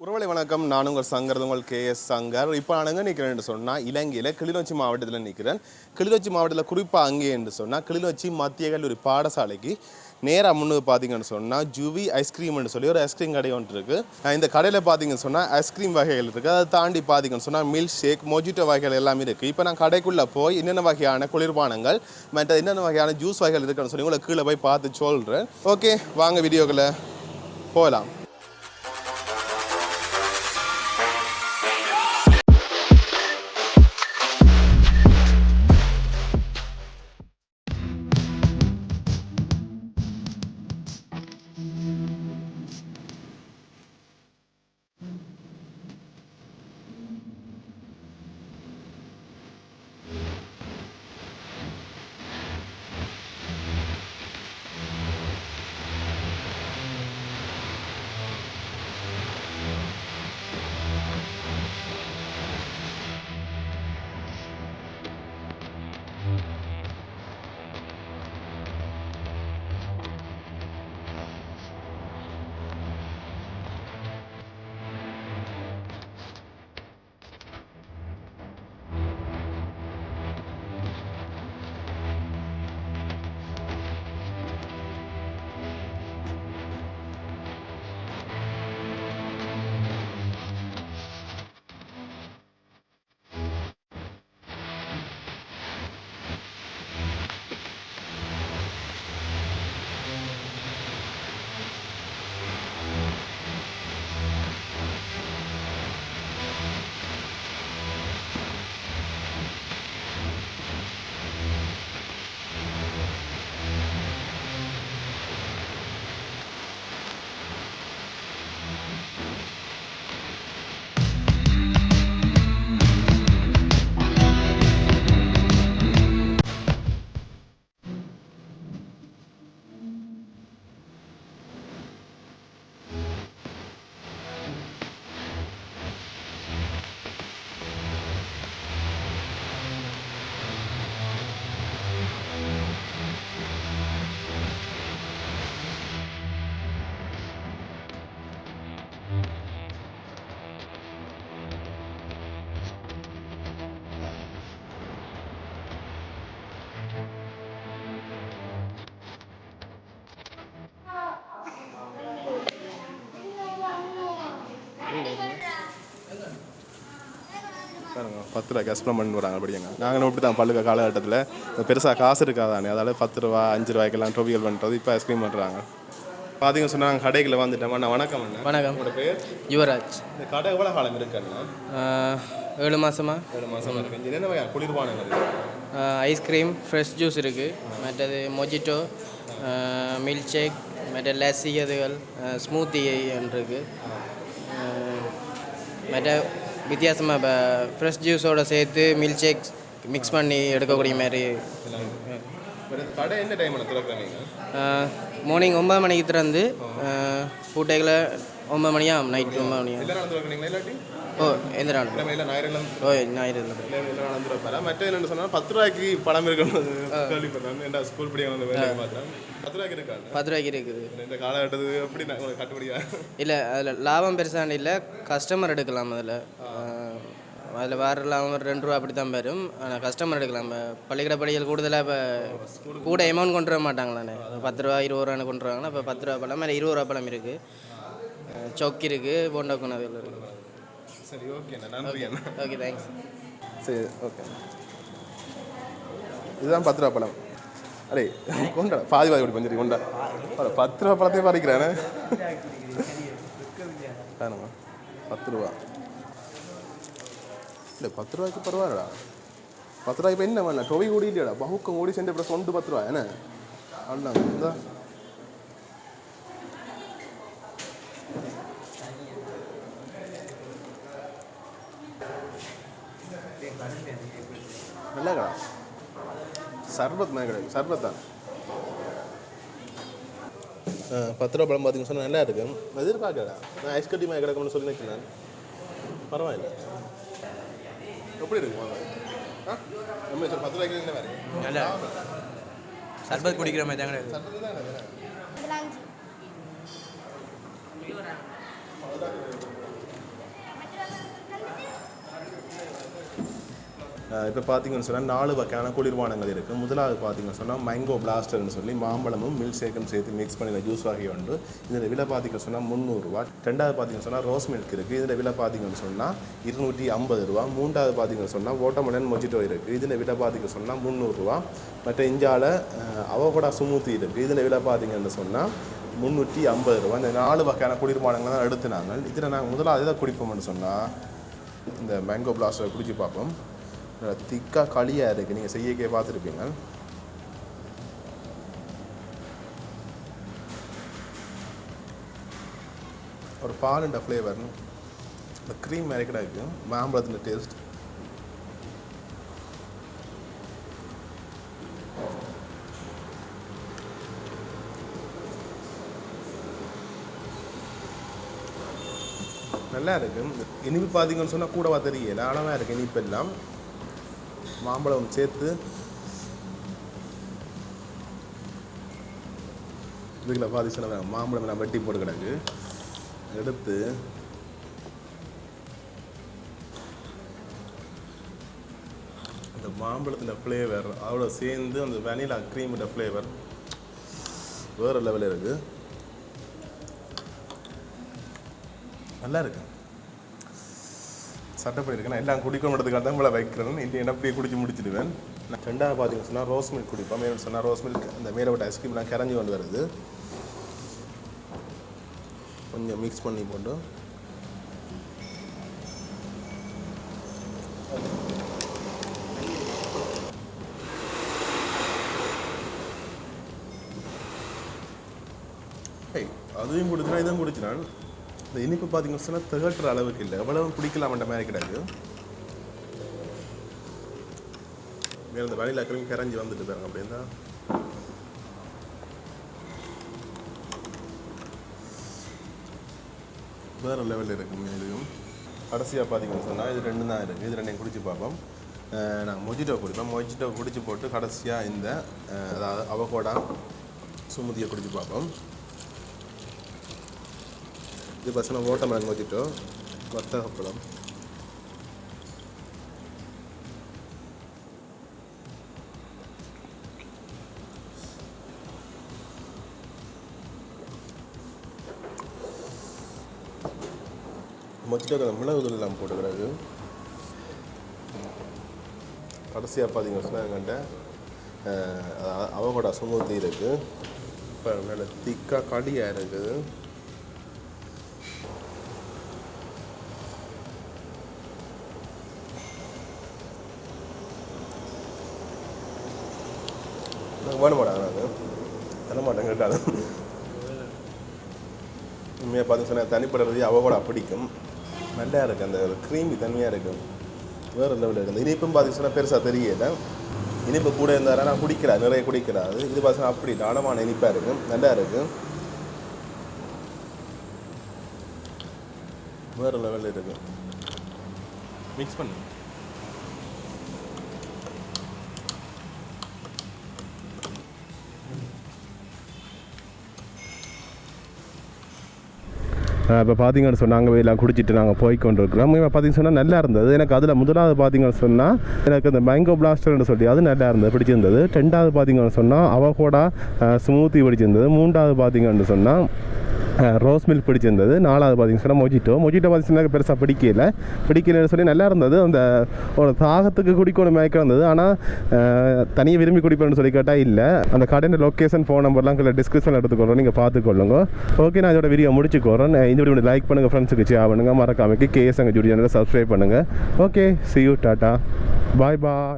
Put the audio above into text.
உறவலை வணக்கம். நான் உங்கள் சங்கர் உங்கள் கே எஸ் சங்கர். இப்போ நான் எங்கே நிற்கிறேன்னு சொன்னால் இலங்கையில் கிளிநொச்சி மாவட்டத்தில் நிற்கிறேன் கிளிநொச்சி மாவட்டத்தில் குறிப்பாக அங்கே என்று சொன்னால் கிளிநொச்சி மத்திய கல்லூரி பாடசாலைக்கு நேராக முன்னுக்கு பார்த்தீங்கன்னு சொன்னால் ஜுவி ஐஸ்கிரீம்னு சொல்லி ஒரு ஐஸ்கிரீம் கடை ஒன்று இருக்குது இந்த கடையில் பார்த்தீங்கன்னு சொன்னால் ஐஸ்கிரீம் வகைகள் இருக்குது அதை தாண்டி பார்த்தீங்கன்னு சொன்னால் மில்க் ஷேக் மொஜிட்டோ வகைகள் எல்லாமே இருக்குது இப்போ நான் கடைக்குள்ளே போய் என்னென்ன வகையான குளிர்பானங்கள் மற்ற என்னென்ன வகையான ஜூஸ் வகைகள் இருக்குன்னு சொல்லி உங்களை கீழே போய் பார்த்து சொல்கிறேன் ஓகே வாங்க வீடியோக்குள்ளே போகலாம் பத்து ரூபா கஸ்டம் பண்ணி வராங்க அப்படிங்க. நாங்களும் இப்படி தான் பல்லுக்க காலகட்டத்தில் பெருசாக காசு இருக்காதானே அதால் பத்து ரூபா அஞ்சு ரூபாய்க்கெல்லாம் டொபிகள் பண்ணுறது இப்போ ஐஸ்கிரீம் பண்ணுறாங்க பார்த்தீங்க சொன்னாங்க கடைகளை வந்துட்டோம். அண்ணா வணக்கம் அண்ணா. வணக்கம். உங்களோட பேர்? யுவராஜ். இந்த கடை எவ்வளோ காலம் இருக்குண்ணா ஏழு மாதமா ஏழு மாதம் இருக்கு. இங்கே என்ன வகையான குளிர்பானங்கள் இருக்கு? ஐஸ்கிரீம் ஃப்ரெஷ் ஜூஸ் இருக்குது மற்றது மொஜிட்டோ மில்க் ஷேக் மற்ற லஸ்ஸி அதுகள் ஸ்மூத்தி இருக்குது மற்ற வித்தியாசமாக இப்போ ஃப்ரெஷ் ஜூஸோட சேர்த்து மில்க் ஷேக் மிக்ஸ் பண்ணி எடுக்கக்கூடிய மாதிரி. கடை என்ன மார்னிங் ஒன்பது மணிக்கு திறந்து பூட்டைகளை ஒன்பது மணியா நைட் ஒன்பது மணியா. ஓ கிழமை இல்லை ஞாயிறு ஓ ஞாயிறு இல்லை. எல்லா நாளும் திறப்பாரா மற்ற என்னென்னு சொன்னால் பத்து ரூபாய்க்கு பார்த்தேன். பத்து ரூபாய்க்கு இருக்குது. இந்த காலகட்டத்துக்கு எப்படி கட்டுப்படியா? இல்லை அதில் லாபம் பெருசாண்டு இல்லை. கஸ்டமர் எடுக்கலாம் அதில். அதில் வேறு லாபம் ஒரு ரெண்டு ரூபா அப்படி தான் வரும். ஆனால் கஸ்டமர் எடுக்கலாம். பள்ளிக்கூட படிகள் கூடுதலாக இப்போ கூட அமௌண்ட் கொண்டு வர மாட்டாங்களாண்ணே. பத்து ரூபா இருபது ரூபான்னு கொண்டு வராங்கன்னா இப்போ பத்து ரூபா பழம் இருபது ரூபா பழம் இருக்குது சொக்கு இருக்குது போண்டா குணவில் இருக்குது சரி ஓகே அண்ணா நன்றி அண்ணா ஓகே தேங்க்ஸ் சரி ஓகே இதுதான் பத்து ரூபா பழம் அடே கொண்டா பாதி பாதி அப்படி பஞ்சரி கொண்டா பத்து ரூபா பழத்தையும் பறிக்கிறானே வேணுமா பத்து ரூபா இல்லை பத்து ரூபாய்க்கு பரவாயில்லடா பத்து ரூபாய்க்கு இப்போ என்ன பண்ணல டொவி கூடிட்டியாடா பகுக்கம் கூடி சென்று அப்புறம் சொண்டு பத்து ரூபா என்ன அண்ணா நல்லா கடா சர்பத் மாதிரி கிடையாது சர்பத் தான். பத்து ரூபா பழம் பார்த்தீங்கன்னு சொன்னால் நல்லா இருக்கு எதிர்பார்க்கடா நான் ஐஸ் கட்டி மாதிரி கிடக்கும்னு சொல்லி நினைக்கிறேன் பரவாயில்ல. எப்படி இருக்கு வாங்க ஆ? நம்ம சார் பத்து ரூபாய்க்கு என்ன வேறு நல்லா சர்பத் குடிக்கிற மாதிரி தான் கிடையாது சர்பத்து தான்? இப்போ பார்த்தீங்கன்னு சொன்னால் நாலு வகையான குளிர்பானங்கள் இருக்குது முதலாவது பார்த்தீங்கன்னு சொன்னால் மேங்கோ பிளாஸ்டர்னு சொல்லி மாம்பழமும் மில்க் ஷேக்கும் சேர்த்து மிக்ஸ் பண்ணி ஜூஸ் வகை உண்டு. இதில் விலை பார்த்தீங்கன்னு சொன்னால் முந்நூறுரூவா ரெண்டாவது பார்த்தீங்கன்னு சொன்னால் ரோஸ் மில்க் இருக்குது இதில் விலை பார்த்தீங்கன்னு சொன்னால் இருநூற்றி ஐம்பது ரூபா மூன்றாவது பார்த்தீங்கன்னு சொன்னால் ஓட்டமலன் மொஜிட்டோ இருக்குது இதில் விலை பார்த்தீங்கன்னு சொன்னால் முந்நூறுரூவா மற்ற இஞ்சால அவகோடா சுமூத்தி இருக்குது இதில் விலை பார்த்தீங்கன்னு சொன்னால் முந்நூற்றி ஐம்பது ரூபா இந்த நாலு வகையான குளிர்பானங்கள் தான் எடுத்து நாங்கள். இதில் நாங்கள் முதலாவது எதை குடிப்போம்னு சொன்னால் இந்த மேங்கோ பிளாஸ்டரை குடிச்சு பார்ப்போம். திக்காக களியாக இருக்குது நீங்கள் செய்யக்கே பார்த்துருப்பீங்க. ஒரு பாலுண்ட ஃப்ளேவர் இந்த க்ரீம் மேரிக்கடாக இருக்குது மாம்பழத்தின் டேஸ்ட் நல்லா இருக்கு. இனிப்பு பார்த்தீங்கன்னு சொன்னால் கூடவா தெரியல. அளவாக இருக்குது இனிப்பு எல்லாம். மாம்பழம் சேர்த்து இதுக்குள்ள பாதி சொன்ன மாம்பழம் நான் வெட்டி போட்டு கிடக்கு. எடுத்து இந்த மாம்பழத்தில் ஃப்ளேவர் அவ்வளோ சேர்ந்து அந்த வெனிலா க்ரீமோட ஃப்ளேவர் வேறு லெவலில் இருக்குது நல்லா இருக்குது சட்டப்படி இருக்கு நான் எல்லாம் மாட்டதுக்காக தான் உங்களை வைக்கிறேன் இன்றைய என்ன அப்படியே குடிச்சு முடிச்சிடுவேன். நான் ரெண்டாவது பார்த்தீங்கன்னு சொன்னால் ரோஸ் மில்க் குடிப்பேன். மேலே சொன்னால் ரோஸ் மில்க் அந்த மேலே விட்ட ஐஸ்கிரீம்லாம் கரைஞ்சி கொண்டு வருது. கொஞ்சம் மிக்ஸ் பண்ணி போட்டு. அதையும் குடிச்சினா இதையும் குடிச்சினான் இந்த இனிப்பு பார்த்தீங்கன்னு சொன்னால் திகட்டுற அளவுக்கு இல்லை. எவ்வளவு குடிக்கலாம்ன்ற மாதிரி கிடையாது. மேலே இந்த வழியில் அக்கறையும் கரைஞ்சி வந்துட்டு பாருங்க அப்படின்னா வேறு லெவலில் இருக்குது மேலும் கடைசியாக பார்த்தீங்கன்னு சொன்னால் இது ரெண்டு தான் இருக்குது இது ரெண்டையும் குடிச்சு பார்ப்போம். நாங்கள் நான் மொஜிட்டோ குடிப்பேன். மொஜிட்டோ குடிச்சு போட்டு கடைசியாக இந்த அதாவது அவகோடா சுமுதியை குடிச்சு பார்ப்போம். இது பசங்க ஓட்டமிளகு வச்சுட்டோ வத்தகப்பழம் மொச்சிட்டோ மிளகு தூள் எல்லாம் போட்டுக்கிறாரு கடைசியாக பார்த்தீங்கன்னு சொன்னால் எங்கிட்ட அவகோடா சுமூத்தி இருக்குது இப்போ நல்ல திக்காக கடியாக இருக்குது. எனக்கு வேணும் மாட்டாங்க தர மாட்டேன் கேட்டால் உண்மையாக பார்த்து சொன்னால் தனிப்படுறது அவ கூட பிடிக்கும். நல்லா இருக்குது அந்த க்ரீமி தன்மையாக இருக்கும் வேறு லெவலில் இருக்குது இந்த இனிப்பும் பார்த்து சொன்னால் பெருசாக தெரியல. இனிப்பு கூட இருந்தாரா நான் குடிக்கிறா நிறைய குடிக்கிறாரு இது பார்த்தீங்கன்னா அப்படி நாடமான இனிப்பாக இருக்கும் நல்லா இருக்குது வேறு லெவலில் இருக்கும் மிக்ஸ் பண்ணு. இப்போ பார்த்தீங்கன்னு சொன்னாங்க எல்லாம் குடிச்சிட்டு நாங்கள் போய் கொண்டிருக்கிறோம். இப்போ பார்த்தீங்கன்னு சொன்னால் நல்லா இருந்தது. எனக்கு அதில் முதலாவது பார்த்தீங்கன்னு சொன்னால் எனக்கு இந்த மேங்கோ பிளாஸ்டர்னு சொல்லி அது நல்லா இருந்தது பிடிச்சிருந்தது. ரெண்டாவது பார்த்தீங்கன்னு சொன்னால் அவகோடா ஸ்மூத்தி பிடிச்சிருந்தது. மூன்றாவது பார்த்தீங்கன்னு சொன்னால் ரோஸ் மில்க் பிடிச்சிருந்தது. நாலாவது பார்த்தீங்கன்னு சொன்னால் மொஜிட்டோ மொஜிட்டோ பார்த்தீங்கன்னா பெருசாக பிடிக்கல. பிடிக்கலன்னு சொல்லி நல்லா இருந்தது. அந்த ஒரு தாகத்துக்கு குடிக்கணும் மயக்கம் இருந்தது. ஆனால் தனியாக விரும்பி குடிப்பேன்னு சொல்லி கேட்டால் இல்லை. அந்த கடையின் லொக்கேஷன் ஃபோன் நம்பர்லாம் கீழே டிஸ்கிரிப்ஷனில் எடுத்துக்கொள்கிறோம் நீங்கள் பார்த்துக்கொள்ளுங்க ஓகே நான் இதோட வீடியோ முடிச்சுக்கோறேன். இந்த வீடியோ லைக் பண்ணுங்கள் ஃப்ரெண்ட்ஸுக்கு ஷேர் பண்ணுங்கள் மறக்காமக்கு கேஎஸ் அங்கே ஜூடி சேனலை சப்ஸ்கிரைப் பண்ணுங்கள் okay see you tata. Bye bye